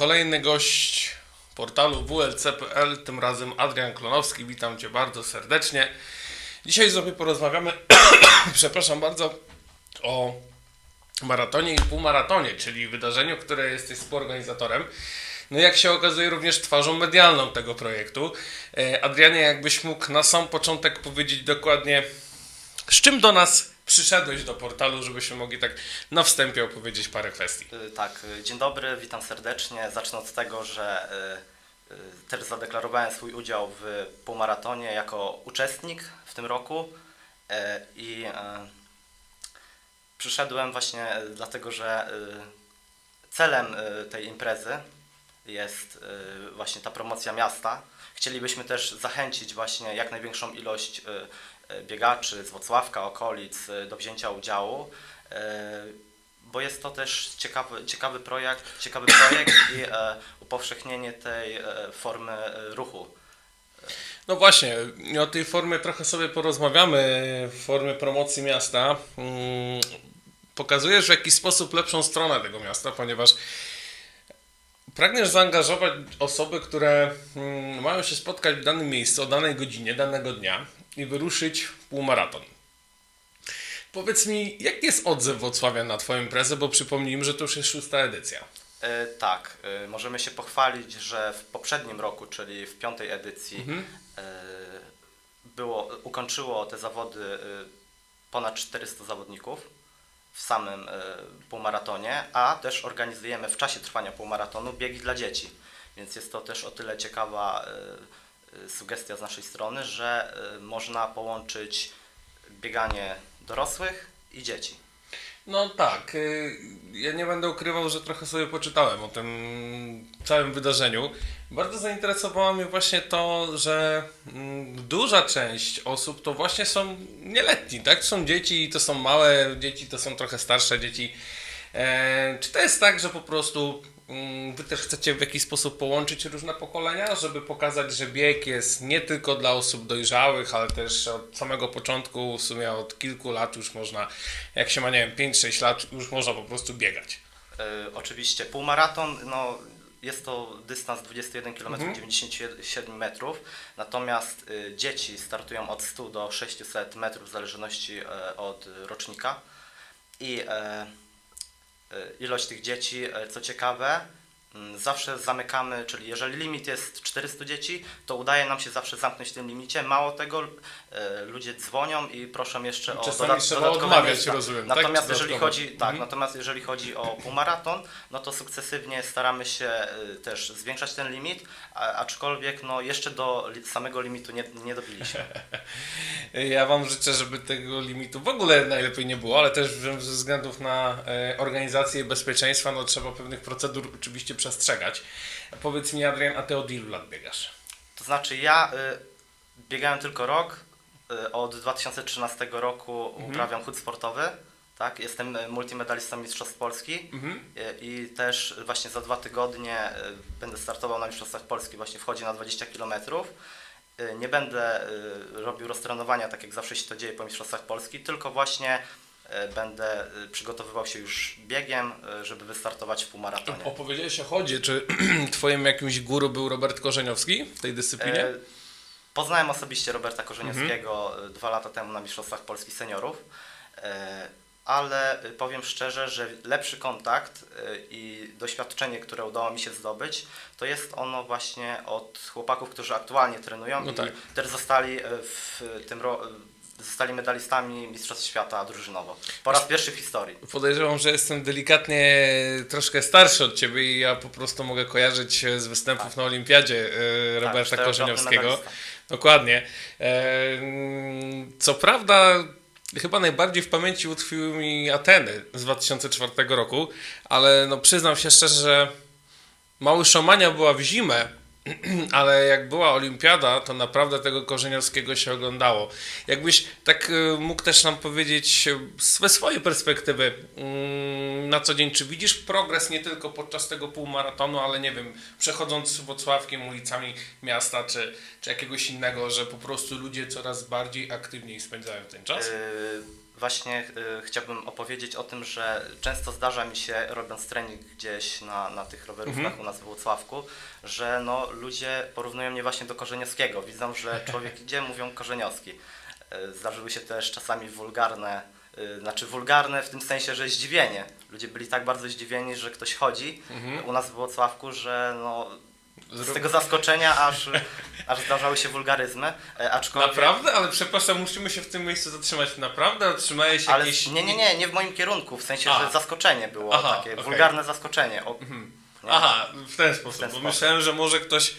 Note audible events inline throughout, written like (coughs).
kolejny gość portalu WLC.pl, tym razem Adrian Klonowski. Witam Cię bardzo serdecznie. Dzisiaj sobie porozmawiamy, (coughs) przepraszam bardzo, o maratonie i półmaratonie, czyli wydarzeniu, które jesteś współorganizatorem. No jak się okazuje również twarzą medialną tego projektu. E, Adrianie, jakbyś mógł na sam początek powiedzieć dokładnie, z czym do nas przyszedłeś do portalu, żebyśmy mogli tak na wstępie opowiedzieć parę kwestii. Y, Tak, y, dzień dobry, witam serdecznie. Zacznę od tego, że y, też zadeklarowałem swój udział w półmaratonie jako uczestnik w tym roku i przyszedłem właśnie dlatego, że celem tej imprezy jest y, właśnie ta promocja miasta. Chcielibyśmy też zachęcić właśnie jak największą ilość y, y, biegaczy z Wocławka, okolic do wzięcia udziału. bo jest to też ciekawy, ciekawy projekt, ciekawy projekt i upowszechnienie tej formy ruchu. No właśnie, o tej formie trochę sobie porozmawiamy, formie promocji miasta. Mm, Pokazujesz w jakiś sposób lepszą stronę tego miasta, ponieważ pragniesz zaangażować osoby, które mm, mają się spotkać w danym miejscu o danej godzinie, danego dnia i wyruszyć w półmaraton. Powiedz mi, jaki jest odzew Wrocławia na Twoją imprezę, bo przypomnijmy, że to już jest szósta edycja. E, tak, e, możemy się pochwalić, że w poprzednim roku, czyli w piątej edycji, e, było, ukończyło te zawody e, ponad 400 zawodników w samym e, półmaratonie, a też organizujemy w czasie trwania półmaratonu biegi dla dzieci. Więc jest to też o tyle ciekawa e, e, sugestia z naszej strony, że można połączyć bieganie dorosłych i dzieci. No tak, y, ja nie będę ukrywał, że trochę sobie poczytałem o tym całym wydarzeniu. Bardzo zainteresowało mnie właśnie to, że mm, duża część osób to właśnie są nieletni, tak? To są dzieci, to są małe dzieci, to są trochę starsze dzieci. E, czy to jest tak, że po prostu mm, wy też chcecie w jakiś sposób połączyć różne pokolenia, żeby pokazać, że bieg jest nie tylko dla osób dojrzałych, ale też od samego początku, w sumie od kilku lat już można, jak się ma, nie wiem, 5-6 lat, już można po prostu biegać. E, oczywiście. Półmaraton, no, jest to dystans 21 km 97 metrów, natomiast y, dzieci startują od 100 do 600 metrów w zależności e, od rocznika. I e, ilość tych dzieci, e, co ciekawe, mm, zawsze zamykamy, czyli jeżeli limit jest 400 dzieci, to udaje nam się zawsze zamknąć w tym limicie. Mało tego, e, ludzie dzwonią i proszą jeszcze o Czasami dodat- trzeba dodatkowe odmawiać, miejsca. rozumiem, tak? Natomiast Czy jeżeli chodzi, tak, Mhm. natomiast jeżeli chodzi o półmaraton, no to sukcesywnie staramy się też zwiększać ten limit, aczkolwiek no jeszcze do samego limitu nie, nie dobiliśmy. (laughs) Ja Wam życzę, żeby tego limitu w ogóle najlepiej nie było, ale też ze względów na e, organizację bezpieczeństwa, no trzeba pewnych procedur oczywiście przestrzegać. Powiedz mi, Adrian, a Ty od ilu lat biegasz? To znaczy ja y, biegałem tylko rok, y, od 2013 roku uprawiam chód sportowy, tak, jestem multimedalistą Mistrzostw Polski Mhm. i też właśnie za dwa tygodnie będę startował na Mistrzostwach Polski, właśnie wchodzi na 20 km. Y, Nie będę y, robił roztrenowania, tak jak zawsze się to dzieje po Mistrzostwach Polski, tylko właśnie y, będę przygotowywał się już biegiem, żeby wystartować w półmaratonie. Opowiedziałeś o chodzie, czy (clears throat) Twoim jakimś guru był Robert Korzeniowski w tej dyscyplinie? Poznałem osobiście Roberta Korzeniowskiego e, dwa lata temu na Mistrzostwach Polski Seniorów, ale e, powiem szczerze, że lepszy kontakt e, i doświadczenie, które udało mi się zdobyć, to jest ono właśnie od chłopaków, którzy aktualnie trenują No i tak. też zostali e, w tym ro- zostali medalistami Mistrzostw Świata drużynowo. Po raz pierwszy w historii. Podejrzewam, że jestem delikatnie troszkę starszy od Ciebie i ja po prostu mogę kojarzyć z występów na Olimpiadzie e, Roberta Korzeniowskiego. Dokładnie. E, Co prawda, chyba najbardziej w pamięci utkwiły mi Ateny z 2004 roku, ale no przyznam się szczerze, że Mały Szamania była w zimę, (clears throat) ale jak była olimpiada, to naprawdę tego Korzeniowskiego się oglądało. Jakbyś tak y, mógł też nam powiedzieć y, ze swojej perspektywy mm, na co dzień, czy widzisz progres nie tylko podczas tego półmaratonu, ale nie wiem, przechodząc Wocławkiem, ulicami miasta, czy, czy jakiegoś innego, że po prostu ludzie coraz bardziej aktywniej spędzają ten czas? Yy, właśnie y, chciałbym opowiedzieć o tym, że często zdarza mi się, robiąc trening gdzieś na, na tych rowerówkach Mhm. u nas w Włocławku, że no, ludzie porównują mnie właśnie do Korzeniowskiego. Widzą, że (laughs) człowiek idzie, mówią Korzeniowski. Y, Zdarzyły się też czasami wulgarne, y, znaczy wulgarne w tym sensie, że zdziwienie. Ludzie byli tak bardzo zdziwieni, że ktoś chodzi Mhm. u nas w Włocławku, że no, z tego zaskoczenia aż, aż zdarzały się wulgaryzmy. E, Aczkolwiek, Naprawdę? Ale przepraszam, musimy się w tym miejscu zatrzymać. Naprawdę otrzymałeś Ale jakieś... nie, nie, nie, nie w moim kierunku, w sensie, A. że zaskoczenie było Aha, takie, okej. wulgarne zaskoczenie. O, nie? Aha, w ten sposób. ten bo sposób. myślałem, że może ktoś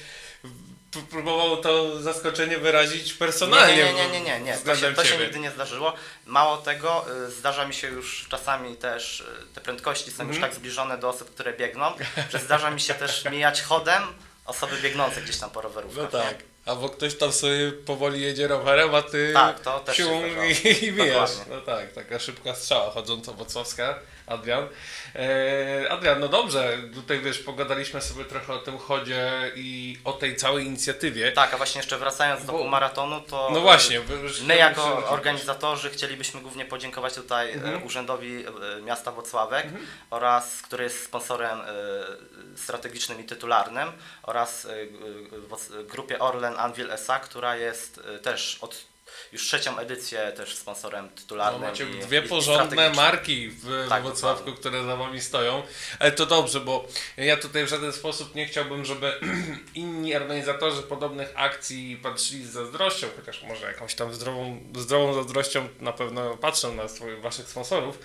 próbował to zaskoczenie wyrazić Nie, personalnie. nie, nie, nie, nie, nie. To, się, to się nigdy nie zdarzyło. Mało tego, y, zdarza mi się już czasami też, y, te prędkości są już Mhm. tak zbliżone do osób, które biegną, że zdarza mi się też mijać chodem osoby biegnące gdzieś tam po rowerówkach. No nie? tak. Albo ktoś tam sobie powoli jedzie rowerem, a ty Tak, to też siłą i, i mijasz. No tak, taka szybka strzała chodząca wocławska. Adrian. E, Adrian, no dobrze, tutaj wiesz, pogadaliśmy sobie trochę o tym chodzie i o tej całej inicjatywie. Tak, a właśnie jeszcze wracając do Bo- półmaratonu, to No właśnie. My jako organizatorzy chcielibyśmy głównie podziękować tutaj e, Mhm. Urzędowi e, Miasta Włocławek oraz, który jest sponsorem e, strategicznym i tytularnym oraz grupie Orlen Anvil SA, która jest e, też od już trzecią edycję też sponsorem No, tytularnym. macie i, dwie i, porządne marki w Tak, Wrocławku, które za wami stoją. Ale to dobrze, bo ja tutaj w żaden sposób nie chciałbym, żeby (clears throat) inni organizatorzy podobnych akcji patrzyli z zazdrością, chociaż może jakąś tam zdrową, zdrową zazdrością na pewno patrzą na swoich, waszych sponsorów,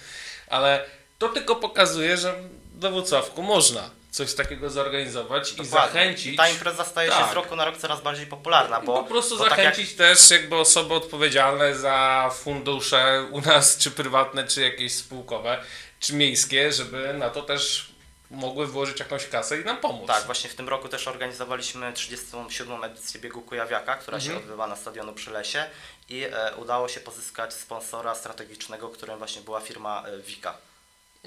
ale to tylko pokazuje, że we Wrocławku można coś takiego zorganizować i Dokładnie. zachęcić. Ta impreza staje się Tak. z roku na rok coraz bardziej popularna, I bo po prostu bo tak jak- zachęcić też jakby osoby odpowiedzialne za fundusze u nas, czy prywatne, czy jakieś spółkowe, czy miejskie, żeby na to też mogły włożyć jakąś kasę i nam pomóc. Tak, właśnie w tym roku też organizowaliśmy 37. edycję biegu Kujawiaka, która się Mhm. odbywa na stadionu przy Lesie i e, udało się pozyskać sponsora strategicznego, którym właśnie była firma e, Wika.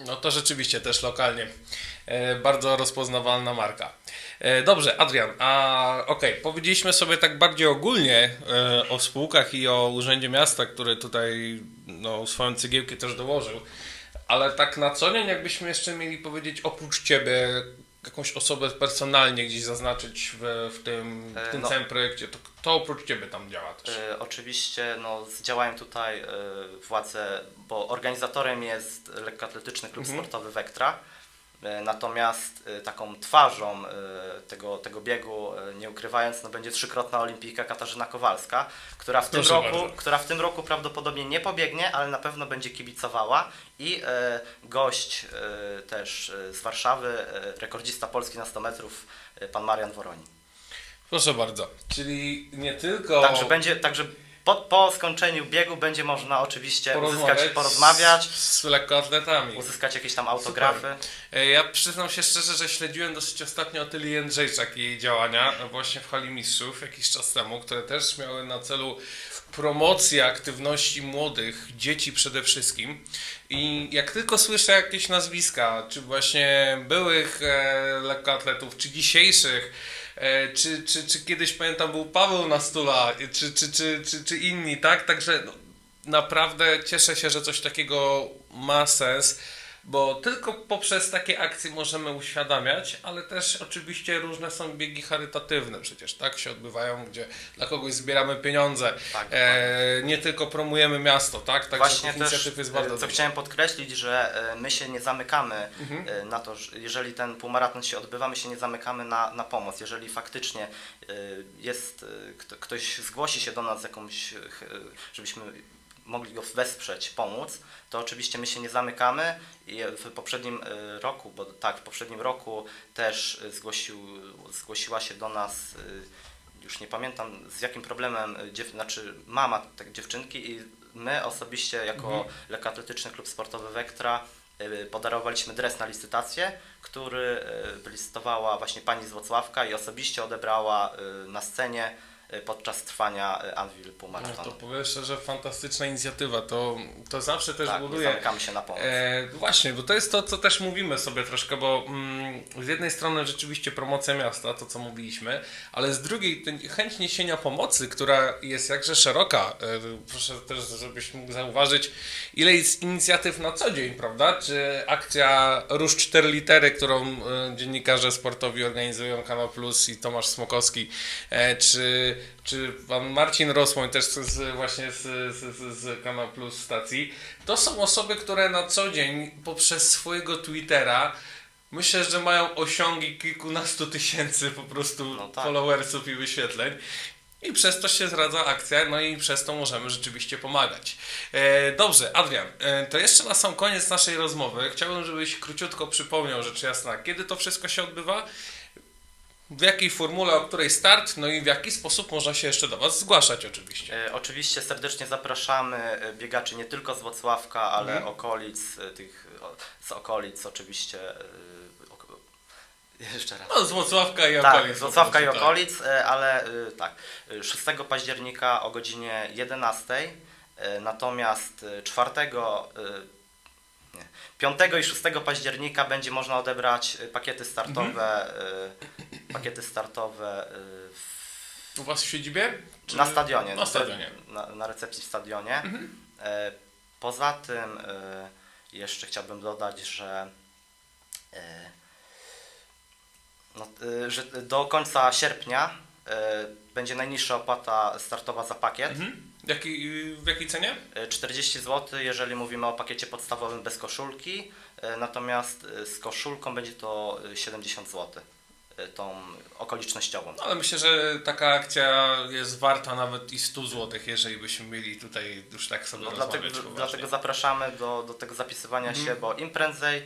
No to rzeczywiście też lokalnie e, bardzo rozpoznawalna marka. E, dobrze, Adrian, a okej, powiedzieliśmy sobie tak bardziej ogólnie e, o spółkach i o Urzędzie Miasta, który tutaj no, swoją cegiełkę też dołożył, ale tak na co dzień jakbyśmy jeszcze mieli powiedzieć oprócz Ciebie jakąś osobę personalnie gdzieś zaznaczyć w, w tym, w tym no. całym projekcie, to kto oprócz Ciebie tam działa też? E, oczywiście no, działają tutaj e, władze, bo organizatorem jest lekkoatletyczny klub Mhm. sportowy Wektra. E, Natomiast e, taką twarzą e, tego, tego biegu, nie ukrywając, no, będzie trzykrotna olimpijka Katarzyna Kowalska, która w, tym roku, która w tym roku prawdopodobnie nie pobiegnie, ale na pewno będzie kibicowała. I gość też z Warszawy, e, rekordzista Polski na 100 metrów, pan Marian Woroni. Proszę bardzo, czyli nie tylko... Także będzie, także po, po skończeniu biegu będzie można oczywiście uzyskać, porozmawiać, z, z lekkoatletami. uzyskać jakieś tam autografy. E, Ja przyznam się szczerze, że śledziłem dosyć ostatnio Tyli Jędrzejczak i jej działania właśnie w Hali Mistrzów jakiś czas temu, które też miały na celu promocję aktywności młodych, dzieci przede wszystkim. I jak tylko słyszę jakieś nazwiska, czy właśnie byłych e, lekkoatletów, czy dzisiejszych, czy, czy, czy kiedyś pamiętam był Paweł Nastula, e, czy, czy, czy, czy, czy inni, tak? Także no, naprawdę cieszę się, że coś takiego ma sens, bo tylko poprzez takie akcje możemy uświadamiać, ale też oczywiście różne są biegi charytatywne przecież, tak? Się odbywają, gdzie dla kogoś zbieramy pieniądze, Tak, e, nie tylko promujemy miasto, tak? Także Właśnie tych też, inicjatyw jest e, bardzo co chciałem podkreślić, że e, my się nie zamykamy Mhm. e, na to, że jeżeli ten półmaraton się odbywa, my się nie zamykamy na, na pomoc. Jeżeli faktycznie jest, kto, ktoś zgłosi się do nas z jakąś, żebyśmy mogli go wesprzeć, pomóc, to oczywiście my się nie zamykamy i w poprzednim e, roku, bo tak, w poprzednim roku też e, zgłosił, zgłosiła się do nas e, już nie pamiętam z jakim problemem, dziew, znaczy mama tak, dziewczynki i my osobiście jako Mhm. lekkoatletyczny klub sportowy Wektra podarowaliśmy dres na licytację, który wylicytowała właśnie pani z Włocławka i osobiście odebrała na scenie y, podczas trwania y, Anvil No, półmaratonu. to powiem szczerze, fantastyczna inicjatywa. To, to zawsze też tak, buduje. zamykamy się na pomoc. E, właśnie, bo to jest to, co też mówimy sobie troszkę, bo mm, z jednej strony rzeczywiście promocja miasta, to co mówiliśmy, ale z drugiej chęć niesienia pomocy, która jest jakże szeroka. E, proszę też, żebyś mógł zauważyć, ile jest inicjatyw na co dzień, prawda? Czy akcja Róż 4 litery, którą e, dziennikarze sportowi organizują, Kanał Plus i Tomasz Smokowski, e, czy, czy pan Marcin Rosłoń też z, właśnie z, z, z, z Kanał Plus stacji, to są osoby, które na co dzień poprzez swojego Twittera myślę, że mają osiągi kilkunastu tysięcy po prostu No tak. followersów i wyświetleń. I przez to się zradza akcja, no i przez to możemy rzeczywiście pomagać. E, dobrze, Adrian, e, to jeszcze na sam koniec naszej rozmowy chciałbym, żebyś króciutko przypomniał, rzecz jasna, kiedy to wszystko się odbywa, w jakiej formule, o której start, no i w jaki sposób można się jeszcze do Was zgłaszać oczywiście. E, Oczywiście serdecznie zapraszamy e, biegaczy nie tylko z Włocławka, ale Mhm. okolic, e, tych z okolic oczywiście. e, (laughs) Jeszcze raz. No, z Włocławka i Tak, okolic. z po Wrocławka i prostu, tak. okolic, e, ale tak, e, 6 października o godzinie 11, e, natomiast e, 4, e, nie, 5 i 6 października będzie można odebrać pakiety startowe, e, pakiety startowe w U Was w siedzibie? Czy- na stadionie. Na stadionie. Na, na recepcji w stadionie. E, poza tym e, jeszcze chciałbym dodać, że, e, no, że do końca sierpnia będzie najniższa opłata startowa za pakiet. Mhm. Jaki, w jakiej cenie? E, 40 zł, jeżeli mówimy o pakiecie podstawowym bez koszulki, natomiast z koszulką będzie to e, 70 zł. E, Tą okolicznościową. No, ale myślę, że taka akcja jest warta nawet i 100 zł, jeżeli byśmy mieli tutaj już tak sobie No, dlatego, poważnie. dlatego zapraszamy do, do tego zapisywania się, bo im prędzej,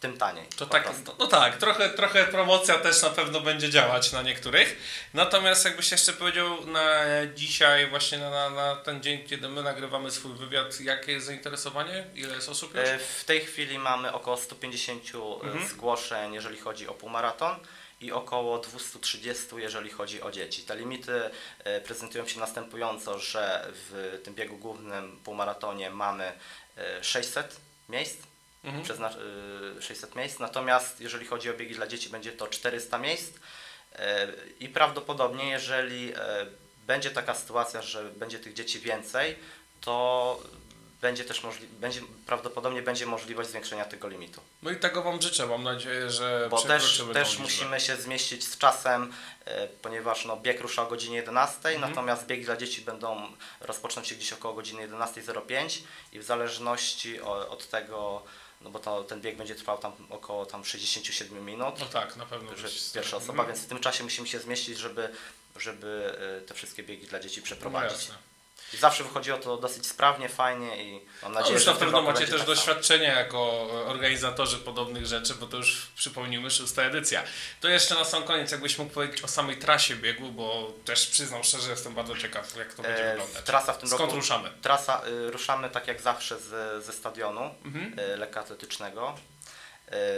tym taniej. Mhm. To tak, no, no tak, trochę, trochę promocja też na pewno będzie działać na niektórych. Natomiast jakbyś jeszcze powiedział na dzisiaj, właśnie na, na, ten dzień, kiedy my nagrywamy swój wywiad, jakie jest zainteresowanie? Ile jest osób już? E, W tej chwili mamy około 150 e, Mhm. zgłoszeń, jeżeli chodzi o półmaraton i około 230, jeżeli chodzi o dzieci. Te limity e, prezentują się następująco, że w tym biegu głównym półmaratonie mamy e, 600 miejsc, Mhm. przezna- y, 600 miejsc, natomiast jeżeli chodzi o biegi dla dzieci będzie to 400 miejsc E, i prawdopodobnie jeżeli e, będzie taka sytuacja, że będzie tych dzieci więcej, to będzie też będzie, prawdopodobnie będzie możliwość zwiększenia tego limitu. No i tego Wam życzę, mam nadzieję, że Bo też, też musimy się zmieścić z czasem, e, ponieważ no, bieg rusza o godzinie 11, Mhm. natomiast biegi dla dzieci będą rozpoczną się gdzieś około godziny 11.05 i w zależności o, od tego, no bo to, ten bieg będzie trwał tam około tam 67 minut, No tak, na pewno. że pierwsza osoba, Mhm. więc w tym czasie musimy się zmieścić, żeby, żeby e, te wszystkie biegi dla dzieci No przeprowadzić. jasne. Zawsze wychodziło to dosyć sprawnie, fajnie i mam No nadzieję, już że na pewno macie będzie też tak samo. doświadczenie jako e, organizatorzy podobnych rzeczy, bo to już przypomnijmy szósta edycja. To jeszcze na sam koniec, jakbyś mógł powiedzieć o samej trasie biegu, bo też przyznam szczerze, jestem bardzo ciekaw, jak to będzie E, wyglądać. Trasa w tym Skąd roku ruszamy? Trasa y, ruszamy tak jak zawsze z, ze stadionu Mhm. y, lekkoatletycznego.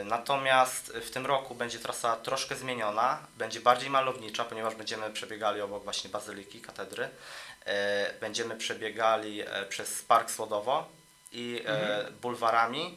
Y, Natomiast w tym roku będzie trasa troszkę zmieniona, będzie bardziej malownicza, ponieważ będziemy przebiegali obok właśnie bazyliki, katedry. Y, Będziemy przebiegali e, przez Park Słodowo i e, bulwarami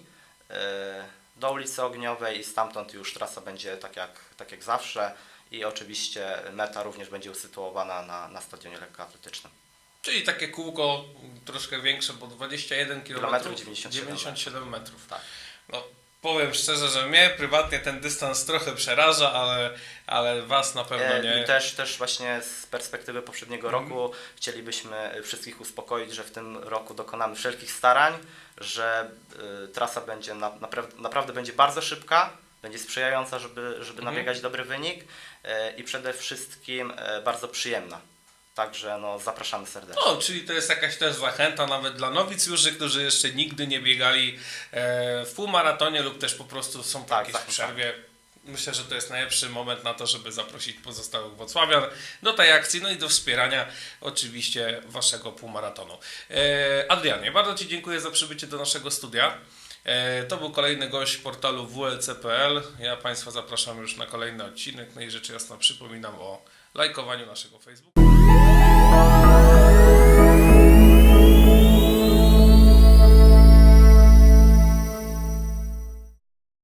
e, do ulicy Ogniowej i stamtąd już trasa będzie tak jak, tak jak zawsze i oczywiście meta również będzie usytuowana na, na stadionie lekkoatletycznym. Czyli takie kółko troszkę większe, bo 21 km, Kilometrów, 97 97 metrów. Tak. No, powiem szczerze, że mnie prywatnie ten dystans trochę przeraża, ale, ale Was na pewno E, nie. I też, też właśnie z perspektywy poprzedniego Mhm. roku chcielibyśmy wszystkich uspokoić, że w tym roku dokonamy wszelkich starań, że y, trasa będzie na, naprawdę, naprawdę będzie bardzo szybka, będzie sprzyjająca, żeby, żeby Mhm. nabiegać dobry wynik e, i przede wszystkim e, bardzo przyjemna. Także no, zapraszamy serdecznie. No, czyli to jest jakaś też zachęta nawet dla nowicjuszy, którzy jeszcze nigdy nie biegali e, w półmaratonie lub też po prostu są po Tak, jakiejś zachęcam. przerwie. Myślę, że to jest najlepszy moment na to, żeby zaprosić pozostałych Włocławian do tej akcji, no i do wspierania oczywiście waszego półmaratonu. E, Adrianie, bardzo Ci dziękuję za przybycie do naszego studia. E, To był kolejny gość portalu WLC.pl. Ja Państwa zapraszam już na kolejny odcinek. No i rzecz jasna przypominam o lajkowaniu naszego Facebooka.